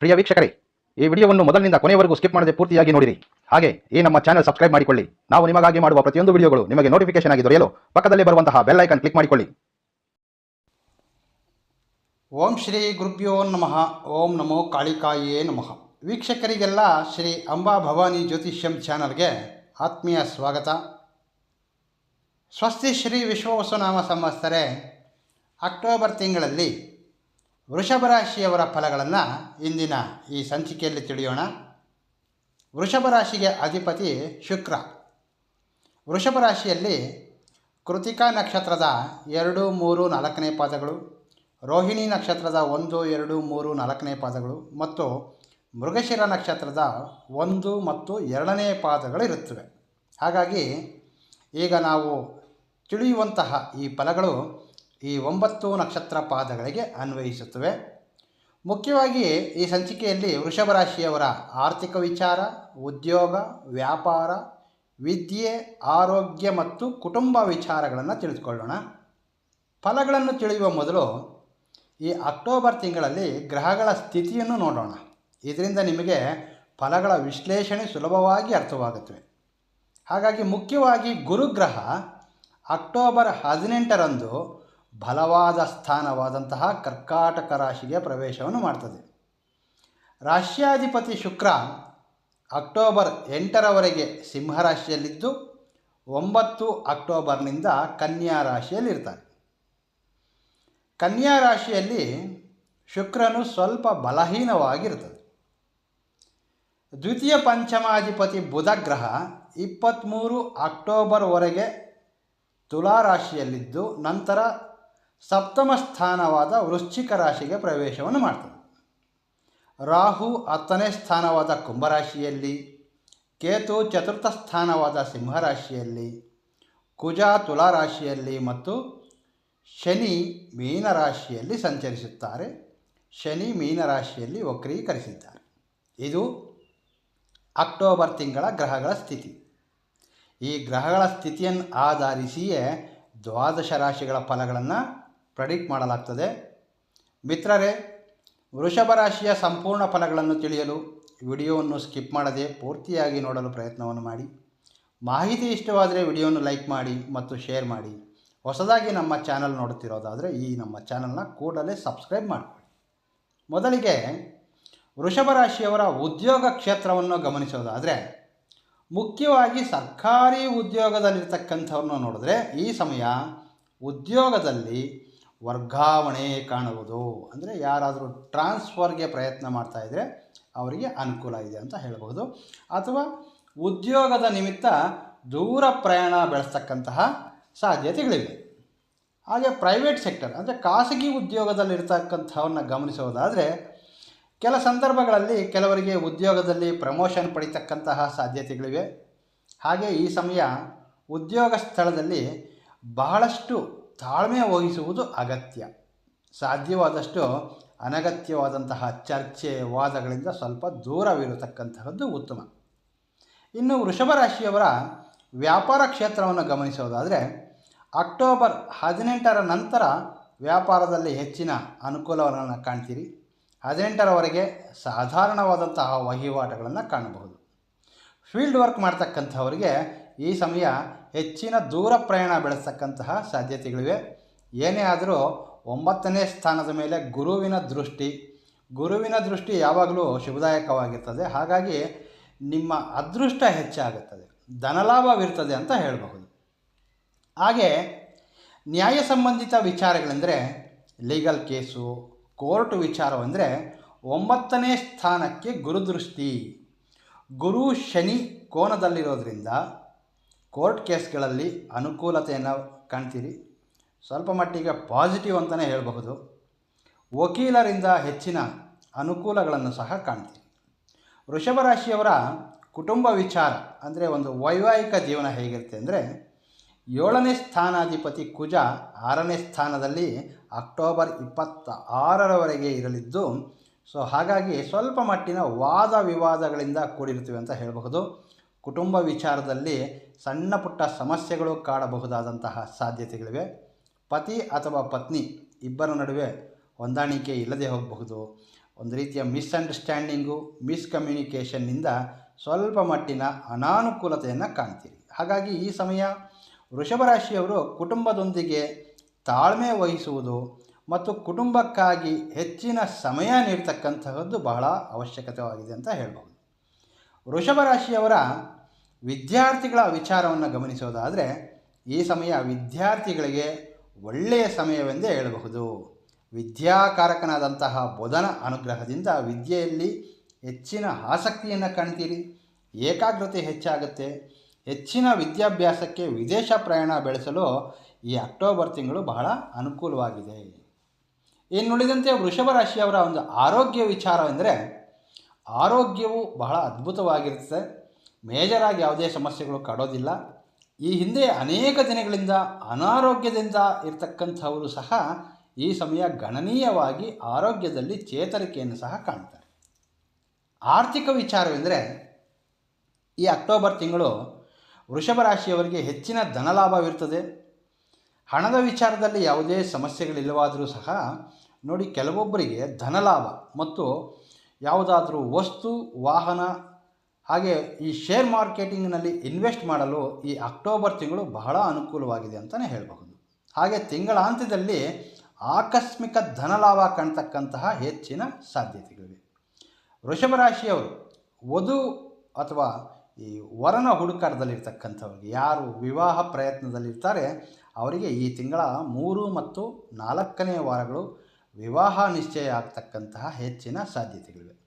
ಪ್ರಿಯ ವೀಕ್ಷಕರೇ, ಈ ವಿಡಿಯೋವನ್ನು ಮೊದಲಿನಿಂದ ಕೊನೆಯವರೆಗೂ ಸ್ಕಿಪ್ ಮಾಡದೆ ಪೂರ್ತಿಯಾಗಿ ನೋಡಿರಿ. ಹಾಗೆ, ಈ ನಮ್ಮ ಚಾನಲ್ ಸಬ್ಸ್ಕ್ರೈಬ್ ಮಾಡಿಕೊಳ್ಳಿ. ನಾವು ನಿಮಗಾಗಿ ಮಾಡುವ ಪ್ರತಿಯೊಂದು ವಿಡಿಯೋಗಳು ನಿಮಗೆ ನೋಟಿಫಿಕೇಶನ್ ಆಗಿ ದೊರೆಯಲು ಪಕ್ಕದಲ್ಲಿ ಬರುವಂತಹ ಬೆಲ್ ಐಕನ್ ಕ್ಲಿಕ್ ಮಾಡಿಕೊಳ್ಳಿ. ಓಂ ಶ್ರೀ ಗುರುಭ್ಯೋ ನಮಃ. ಓಂ ನಮೋ ಕಾಳಿಕಾಯೇ ನಮಃ. ವೀಕ್ಷಕರಿಗೆಲ್ಲ ಶ್ರೀ ಅಂಬಾ ಭವಾನಿ ಜ್ಯೋತಿಷ್ಯಂ ಚಾನಲ್ಗೆ ಆತ್ಮೀಯ ಸ್ವಾಗತ. ಸ್ವಸ್ತಿ ಶ್ರೀ ವಿಶ್ವವಸುನಾಮ ಸಂವತ್ಸರೆ, ಅಕ್ಟೋಬರ್ ತಿಂಗಳಲ್ಲಿ ವೃಷಭ ರಾಶಿಯವರ ಫಲಗಳನ್ನು ಇಂದಿನ ಈ ಸಂಚಿಕೆಯಲ್ಲಿ ತಿಳಿಯೋಣ. ವೃಷಭ ರಾಶಿಗೆ ಅಧಿಪತಿ ಶುಕ್ರ. ವೃಷಭ ರಾಶಿಯಲ್ಲಿ ಕೃತಿಕಾ ನಕ್ಷತ್ರದ ಎರಡು, ಮೂರು, ನಾಲ್ಕನೇ ಪಾದಗಳು, ರೋಹಿಣಿ ನಕ್ಷತ್ರದ ಒಂದು, ಎರಡು, ಮೂರು, ನಾಲ್ಕನೇ ಪಾದಗಳು ಮತ್ತು ಮೃಗಶಿರ ನಕ್ಷತ್ರದ ಒಂದು ಮತ್ತು ಎರಡನೇ ಪಾದಗಳು ಇರುತ್ತವೆ ಹಾಗಾಗಿ ಈಗ ನಾವು ತಿಳಿಯುವಂತಹ ಈ ಫಲಗಳು ಈ ಒಂಬತ್ತು ನಕ್ಷತ್ರ ಪಾದಗಳಿಗೆ ಅನ್ವಯಿಸುತ್ತವೆ. ಮುಖ್ಯವಾಗಿ ಈ ಸಂಚಿಕೆಯಲ್ಲಿ ವೃಷಭ ರಾಶಿಯವರ ಆರ್ಥಿಕ ವಿಚಾರ, ಉದ್ಯೋಗ, ವ್ಯಾಪಾರ, ವಿದ್ಯೆ, ಆರೋಗ್ಯ ಮತ್ತು ಕುಟುಂಬ ವಿಚಾರಗಳನ್ನು ತಿಳಿದುಕೊಳ್ಳೋಣ. ಫಲಗಳನ್ನು ತಿಳಿಯುವ ಮೊದಲು ಈ ಅಕ್ಟೋಬರ್ ತಿಂಗಳಲ್ಲಿ ಗ್ರಹಗಳ ಸ್ಥಿತಿಯನ್ನು ನೋಡೋಣ. ಇದರಿಂದ ನಿಮಗೆ ಫಲಗಳ ವಿಶ್ಲೇಷಣೆ ಸುಲಭವಾಗಿ ಅರ್ಥವಾಗುತ್ತವೆ ಹಾಗಾಗಿ ಮುಖ್ಯವಾಗಿ ಗುರುಗ್ರಹ ಅಕ್ಟೋಬರ್ ಹದಿನೆಂಟರಂದು ಬಲವಾದ ಸ್ಥಾನವಾದಂತಹ ಕರ್ಕಾಟಕ ರಾಶಿಗೆ ಪ್ರವೇಶವನ್ನು ಮಾಡ್ತದೆ. ರಾಶ್ಯಾಧಿಪತಿ ಶುಕ್ರ ಅಕ್ಟೋಬರ್ ಎಂಟರವರೆಗೆ ಸಿಂಹರಾಶಿಯಲ್ಲಿದ್ದು ಒಂಬತ್ತು ಅಕ್ಟೋಬರ್ನಿಂದ ಕನ್ಯಾ ರಾಶಿಯಲ್ಲಿರ್ತಾರೆ ಕನ್ಯಾ ರಾಶಿಯಲ್ಲಿ ಶುಕ್ರನು ಸ್ವಲ್ಪ ಬಲಹೀನವಾಗಿರ್ತದೆ. ದ್ವಿತೀಯ ಪಂಚಮಾಧಿಪತಿ ಬುಧ ಗ್ರಹ ಇಪ್ಪತ್ತ್ಮೂರು ಅಕ್ಟೋಬರ್ವರೆಗೆ ತುಲಾ ರಾಶಿಯಲ್ಲಿದ್ದು, ನಂತರ ಸಪ್ತಮ ಸ್ಥಾನವಾದ ವೃಶ್ಚಿಕ ರಾಶಿಗೆ ಪ್ರವೇಶವನ್ನು ಮಾಡ್ತದೆ. ರಾಹು ಹತ್ತನೇ ಸ್ಥಾನವಾದ ಕುಂಭರಾಶಿಯಲ್ಲಿ ಕೇತು ಚತುರ್ಥ ಸ್ಥಾನವಾದ ಸಿಂಹರಾಶಿಯಲ್ಲಿ ಕುಜ ತುಲಾ ರಾಶಿಯಲ್ಲಿ ಮತ್ತು ಶನಿ ಮೀನರಾಶಿಯಲ್ಲಿ ಸಂಚರಿಸುತ್ತಾರೆ. ಶನಿ ಮೀನರಾಶಿಯಲ್ಲಿ ವಕ್ರೀಕರಿಸಿದ್ದಾರೆ. ಇದು ಅಕ್ಟೋಬರ್ ತಿಂಗಳ ಗ್ರಹಗಳ ಸ್ಥಿತಿ. ಈ ಗ್ರಹಗಳ ಸ್ಥಿತಿಯನ್ನು ಆಧರಿಸಿಯೇ ದ್ವಾದಶ ರಾಶಿಗಳ ಫಲಗಳನ್ನು ಪ್ರೆಡಿಕ್ಟ್ ಮಾಡಲಾಗ್ತದೆ. ಮಿತ್ರರೇ, ವೃಷಭ ರಾಶಿಯ ಸಂಪೂರ್ಣ ಫಲಗಳನ್ನು ತಿಳಿಯಲು ವಿಡಿಯೋವನ್ನು ಸ್ಕಿಪ್ ಮಾಡದೆ ಪೂರ್ತಿಯಾಗಿ ನೋಡಲು ಪ್ರಯತ್ನವನ್ನು ಮಾಡಿ. ಮಾಹಿತಿ ಇಷ್ಟವಾದರೆ ವಿಡಿಯೋವನ್ನು ಲೈಕ್ ಮಾಡಿ ಮತ್ತು ಶೇರ್ ಮಾಡಿ. ಹೊಸದಾಗಿ ನಮ್ಮ ಚಾನಲ್ ನೋಡುತ್ತಿರೋದಾದರೆ ಈ ನಮ್ಮ ಚಾನಲ್ನ ಕೂಡಲೇ ಸಬ್ಸ್ಕ್ರೈಬ್ ಮಾಡಿಕೊಳ್ಳಿ. ಮೊದಲಿಗೆ, ವೃಷಭ ರಾಶಿಯವರ ಉದ್ಯೋಗ ಕ್ಷೇತ್ರವನ್ನು ಗಮನಿಸೋದಾದರೆ, ಮುಖ್ಯವಾಗಿ ಸರ್ಕಾರಿ ಉದ್ಯೋಗದಲ್ಲಿರ್ತಕ್ಕಂಥವ್ರನ್ನ ನೋಡಿದ್ರೆ ಈ ಸಮಯ ಉದ್ಯೋಗದಲ್ಲಿ ವರ್ಗಾವಣೆ ಕಾಣುವುದು ಅಂದರೆ ಯಾರಾದರೂ ಟ್ರಾನ್ಸ್ಫರ್ಗೆ ಪ್ರಯತ್ನ ಮಾಡ್ತಾಯಿದ್ರೆ ಅವರಿಗೆ ಅನುಕೂಲ ಇದೆ ಅಂತ ಹೇಳಬಹುದು. ಅಥವಾ ಉದ್ಯೋಗದ ನಿಮಿತ್ತ ದೂರ ಪ್ರಯಾಣ ಬೆಳೆಸ್ತಕ್ಕಂತಹ ಸಾಧ್ಯತೆಗಳಿವೆ. ಹಾಗೆ ಪ್ರೈವೇಟ್ ಸೆಕ್ಟರ್ ಅಂದರೆ ಖಾಸಗಿ ಉದ್ಯೋಗದಲ್ಲಿರ್ತಕ್ಕಂಥವನ್ನ ಗಮನಿಸೋದಾದರೆ ಕೆಲ ಸಂದರ್ಭಗಳಲ್ಲಿ ಕೆಲವರಿಗೆ ಉದ್ಯೋಗದಲ್ಲಿ ಪ್ರಮೋಷನ್ ಪಡಿತಕ್ಕಂತಹ ಸಾಧ್ಯತೆಗಳಿವೆ. ಹಾಗೆ ಈ ಸಮಯ ಉದ್ಯೋಗ ಸ್ಥಳದಲ್ಲಿ ಬಹಳಷ್ಟು ತಾಳ್ಮೆ ವಹಿಸುವುದು ಅಗತ್ಯ. ಸಾಧ್ಯವಾದಷ್ಟು ಅನಗತ್ಯವಾದಂತಹ ಚರ್ಚೆ, ವಾದಗಳಿಂದ ಸ್ವಲ್ಪ ದೂರವಿರತಕ್ಕಂತಹದ್ದು ಉತ್ತಮ. ಇನ್ನು ವೃಷಭ ರಾಶಿಯವರ ವ್ಯಾಪಾರ ಕ್ಷೇತ್ರವನ್ನು ಗಮನಿಸೋದಾದರೆ, ಅಕ್ಟೋಬರ್ ಹದಿನೆಂಟರ ನಂತರ ವ್ಯಾಪಾರದಲ್ಲಿ ಹೆಚ್ಚಿನ ಅನುಕೂಲವನ್ನು ಕಾಣ್ತೀರಿ. ಹದಿನೆಂಟರವರೆಗೆ ಸಾಧಾರಣವಾದಂತಹ ವಹಿವಾಟುಗಳನ್ನು ಕಾಣಬಹುದು. ಫೀಲ್ಡ್ ವರ್ಕ್ ಮಾಡ್ತಕ್ಕಂಥವರಿಗೆ ಈ ಸಮಯ ಹೆಚ್ಚಿನ ದೂರ ಪ್ರಯಾಣ ಬೆಳೆಸ್ತಕ್ಕಂತಹ ಸಾಧ್ಯತೆಗಳಿವೆ. ಏನೇ ಆದರೂ ಒಂಬತ್ತನೇ ಸ್ಥಾನದ ಮೇಲೆ ಗುರುವಿನ ದೃಷ್ಟಿ. ಗುರುವಿನ ದೃಷ್ಟಿ ಯಾವಾಗಲೂ ಶುಭದಾಯಕವಾಗಿರ್ತದೆ. ಹಾಗಾಗಿ ನಿಮ್ಮ ಅದೃಷ್ಟ ಹೆಚ್ಚಾಗುತ್ತದೆ. ಧನಲಾಭವಿರ್ತದೆ ಅಂತ ಹೇಳಬಹುದು. ಹಾಗೆ ನ್ಯಾಯ ಸಂಬಂಧಿತ ವಿಚಾರಗಳೆಂದರೆ ಲೀಗಲ್ ಕೇಸು, ಕೋರ್ಟ್ ವಿಚಾರವೆಂದರೆ ಒಂಬತ್ತನೇ ಸ್ಥಾನಕ್ಕೆ ಗುರುದೃಷ್ಟಿ. ಗುರು ಶನಿ ಕೋನದಲ್ಲಿರೋದ್ರಿಂದ ಕೋರ್ಟ್ ಕೇಸ್ಗಳಲ್ಲಿ ಅನುಕೂಲತೆಯನ್ನು ಕಾಣ್ತೀರಿ. ಸ್ವಲ್ಪ ಮಟ್ಟಿಗೆ ಪಾಸಿಟಿವ್ ಅಂತಲೇ ಹೇಳಬಹುದು. ವಕೀಲರಿಂದ ಹೆಚ್ಚಿನ ಅನುಕೂಲಗಳನ್ನು ಸಹ ಕಾಣ್ತೀರಿ. ವೃಷಭ ರಾಶಿಯವರ ಕುಟುಂಬ ವಿಚಾರ ಅಂದರೆ ಒಂದು ವೈವಾಹಿಕ ಜೀವನ ಹೇಗಿರುತ್ತೆ ಅಂದರೆ ಏಳನೇ ಸ್ಥಾನಾಧಿಪತಿ ಕುಜ ಆರನೇ ಸ್ಥಾನದಲ್ಲಿ ಅಕ್ಟೋಬರ್ ಇಪ್ಪತ್ತ ಆರರವರೆಗೆ ಇರಲಿದ್ದು, ಸೊ ಹಾಗಾಗಿ ಸ್ವಲ್ಪ ಮಟ್ಟಿನ ವಾದ ವಿವಾದಗಳಿಂದ ಕೂಡಿರುತ್ತವೆ ಅಂತ ಹೇಳಬಹುದು. ಕುಟುಂಬ ವಿಚಾರದಲ್ಲಿ ಸಣ್ಣ ಪುಟ್ಟ ಸಮಸ್ಯೆಗಳು ಕಾಡಬಹುದಾದಂತಹ ಸಾಧ್ಯತೆಗಳಿವೆ. ಪತಿ ಅಥವಾ ಪತ್ನಿ ಇಬ್ಬರ ನಡುವೆ ಹೊಂದಾಣಿಕೆ ಇಲ್ಲದೆ ಹೋಗಬಹುದು. ಒಂದು ರೀತಿಯ ಮಿಸ್ಅಂಡರ್ಸ್ಟ್ಯಾಂಡಿಂಗು, ಮಿಸ್ಕಮ್ಯುನಿಕೇಷನ್ನಿಂದ ಸ್ವಲ್ಪ ಮಟ್ಟಿನ ಅನಾನುಕೂಲತೆಯನ್ನು ಕಾಣ್ತೀರಿ. ಹಾಗಾಗಿ ಈ ಸಮಯ ವೃಷಭ ರಾಶಿಯವರು ಕುಟುಂಬದೊಂದಿಗೆ ತಾಳ್ಮೆ ವಹಿಸುವುದು ಮತ್ತು ಕುಟುಂಬಕ್ಕಾಗಿ ಹೆಚ್ಚಿನ ಸಮಯ ನೀಡ್ತಕ್ಕಂತಹದ್ದು ಬಹಳ ಅವಶ್ಯಕತೆವಾಗಿದೆ ಅಂತ ಹೇಳ್ಬೋದು ವೃಷಭ ರಾಶಿಯವರ ವಿದ್ಯಾರ್ಥಿಗಳ ವಿಚಾರವನ್ನು ಗಮನಿಸೋದಾದರೆ ಈ ಸಮಯ ವಿದ್ಯಾರ್ಥಿಗಳಿಗೆ ಒಳ್ಳೆಯ ಸಮಯವೆಂದೇ ಹೇಳಬಹುದು. ವಿದ್ಯಾಕಾರಕನಾದಂತಹ ಬೋಧನ ಅನುಗ್ರಹದಿಂದ ವಿದ್ಯೆಯಲ್ಲಿ ಹೆಚ್ಚಿನ ಆಸಕ್ತಿಯನ್ನು ಕಾಣ್ತೀರಿ. ಏಕಾಗ್ರತೆ ಹೆಚ್ಚಾಗುತ್ತೆ. ಹೆಚ್ಚಿನ ವಿದ್ಯಾಭ್ಯಾಸಕ್ಕೆ ವಿದೇಶ ಪ್ರಯಾಣ ಬೆಳೆಸಲು ಈ ಅಕ್ಟೋಬರ್ ತಿಂಗಳು ಬಹಳ ಅನುಕೂಲವಾಗಿದೆ. ಇನ್ನುಳಿದಂತೆ ವೃಷಭ ರಾಶಿಯವರ ಒಂದು ಆರೋಗ್ಯ ವಿಚಾರವೆಂದರೆ ಆರೋಗ್ಯವು ಬಹಳ ಅದ್ಭುತವಾಗಿರುತ್ತದೆ ಮೇಜರಾಗಿ ಯಾವುದೇ ಸಮಸ್ಯೆಗಳು ಕಾಡೋದಿಲ್ಲ. ಈ ಹಿಂದೆ ಅನೇಕ ದಿನಗಳಿಂದ ಅನಾರೋಗ್ಯದಿಂದ ಇರತಕ್ಕಂಥವರು ಸಹ ಈ ಸಮಯ ಗಣನೀಯವಾಗಿ ಆರೋಗ್ಯದಲ್ಲಿ ಚೇತರಿಕೆಯನ್ನು ಸಹ ಕಾಣ್ತಾರೆ. ಆರ್ಥಿಕ ವಿಚಾರವೆಂದರೆ ಈ ಅಕ್ಟೋಬರ್ ತಿಂಗಳು ವೃಷಭ ರಾಶಿಯವರಿಗೆ ಹೆಚ್ಚಿನ ಧನಲಾಭವಿರ್ತದೆ ಹಣದ ವಿಚಾರದಲ್ಲಿ ಯಾವುದೇ ಸಮಸ್ಯೆಗಳಿಲ್ಲವಾದರೂ ಸಹ ನೋಡಿ ಕೆಲವೊಬ್ಬರಿಗೆ ಧನಲಾಭ ಮತ್ತು ಯಾವುದಾದರೂ ವಸ್ತು, ವಾಹನ ಹಾಗೆ ಈ ಶೇರ್ ಮಾರ್ಕೆಟಿಂಗ್ನಲ್ಲಿ ಇನ್ವೆಸ್ಟ್ ಮಾಡಲು ಈ ಅಕ್ಟೋಬರ್ ತಿಂಗಳು ಬಹಳ ಅನುಕೂಲವಾಗಿದೆ ಅಂತಲೇ ಹೇಳಬಹುದು. ಹಾಗೆ ತಿಂಗಳಾಂತ್ಯದಲ್ಲಿ ಆಕಸ್ಮಿಕ ಧನಲಾಭ ಕಾಣ್ತಕ್ಕಂತಹ ಹೆಚ್ಚಿನ ಸಾಧ್ಯತೆಗಳಿವೆ. ವೃಷಭ ರಾಶಿಯವರು ವಧು ಅಥವಾ ಈ ವರನ ಹುಡುಕಾಟದಲ್ಲಿರ್ತಕ್ಕಂಥವ್ರಿಗೆ ಯಾರು ವಿವಾಹ ಪ್ರಯತ್ನದಲ್ಲಿರ್ತಾರೆ, ಅವರಿಗೆ ಈ ತಿಂಗಳ ಮೂರು ಮತ್ತು ನಾಲ್ಕನೇ ವಾರಗಳು ವಿವಾಹ ನಿಶ್ಚಯ ಆಗ್ತಕ್ಕಂತಹ ಹೆಚ್ಚಿನ ಸಾಧ್ಯತೆಗಳಿವೆ.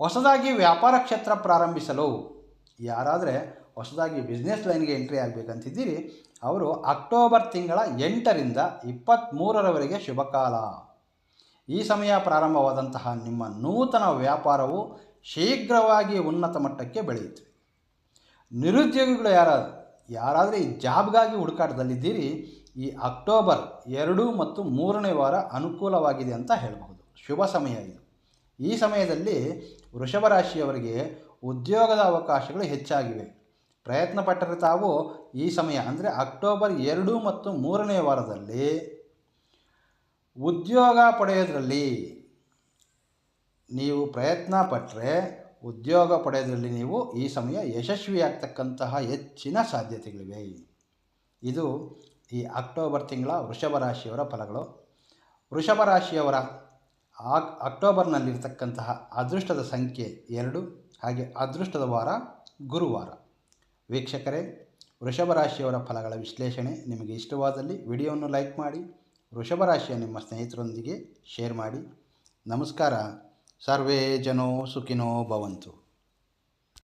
ಹೊಸದಾಗಿ ವ್ಯಾಪಾರ ಕ್ಷೇತ್ರ ಪ್ರಾರಂಭಿಸಲು ಯಾರಾದರೆ ಹೊಸದಾಗಿ ಬಿಸ್ನೆಸ್ ಲೈನ್ಗೆ ಎಂಟ್ರಿ ಆಗಬೇಕಂತಿದ್ದೀರಿ, ಅವರು ಅಕ್ಟೋಬರ್ ತಿಂಗಳ ಎಂಟರಿಂದ ಇಪ್ಪತ್ತ್ಮೂರರವರೆಗೆ ಶುಭ ಕಾಲ ಈ ಸಮಯ ಪ್ರಾರಂಭವಾದಂತಹ ನಿಮ್ಮ ನೂತನ ವ್ಯಾಪಾರವು ಶೀಘ್ರವಾಗಿ ಉನ್ನತ ಮಟ್ಟಕ್ಕೆ ಬೆಳೆಯುತ್ತದೆ ನಿರುದ್ಯೋಗಿಗಳು ಯಾರಾದರೂ ಯಾರಾದರೆ ಈ ಜಾಬ್ಗಾಗಿ ಹುಡುಕಾಟದಲ್ಲಿದ್ದೀರಿ, ಈ ಅಕ್ಟೋಬರ್ ಎರಡು ಮತ್ತು ಮೂರನೇ ವಾರ ಅನುಕೂಲವಾಗಿದೆ ಅಂತ ಹೇಳಬಹುದು. ಶುಭ ಸಮಯ ಇದು. ಈ ಸಮಯದಲ್ಲಿ ವೃಷಭ ರಾಶಿಯವರಿಗೆ ಉದ್ಯೋಗದ ಅವಕಾಶಗಳು ಹೆಚ್ಚಾಗಿವೆ. ಪ್ರಯತ್ನ ಪಟ್ಟರೆ ತಾವು ಈ ಸಮಯ, ಅಂದರೆ ಅಕ್ಟೋಬರ್ ಎರಡು ಮತ್ತು ಮೂರನೇ ವಾರದಲ್ಲಿ ಉದ್ಯೋಗ ಪಡೆಯೋದರಲ್ಲಿ ನೀವು ಪ್ರಯತ್ನ ಪಟ್ಟರೆ ಉದ್ಯೋಗ ಪಡೆಯೋದರಲ್ಲಿ ನೀವು ಈ ಸಮಯ ಯಶಸ್ವಿಯಾಗ್ತಕ್ಕಂತಹ ಹೆಚ್ಚಿನ ಸಾಧ್ಯತೆಗಳಿವೆ. ಇದು ಈ ಅಕ್ಟೋಬರ್ ತಿಂಗಳ ವೃಷಭ ರಾಶಿಯವರ ಫಲಗಳು. ವೃಷಭ ರಾಶಿಯವರ ಆಕ್ ಅಕ್ಟೋಬರ್ನಲ್ಲಿರ್ತಕ್ಕಂತಹ ಅದೃಷ್ಟದ ಸಂಖ್ಯೆ ಎರಡು, ಹಾಗೆ ಅದೃಷ್ಟದ ವಾರ ಗುರುವಾರ. ವೀಕ್ಷಕರೇ, ವೃಷಭ ರಾಶಿಯವರ ಫಲಗಳ ವಿಶ್ಲೇಷಣೆ ನಿಮಗೆ ಇಷ್ಟವಾದಲ್ಲಿ ವಿಡಿಯೋವನ್ನು ಲೈಕ್ ಮಾಡಿ, ವೃಷಭ ರಾಶಿಯ ನಿಮ್ಮ ಸ್ನೇಹಿತರೊಂದಿಗೆ ಶೇರ್ ಮಾಡಿ. ನಮಸ್ಕಾರ. ಸರ್ವೇ ಜನೋ ಸುಖಿನೋ ಭವಂತು.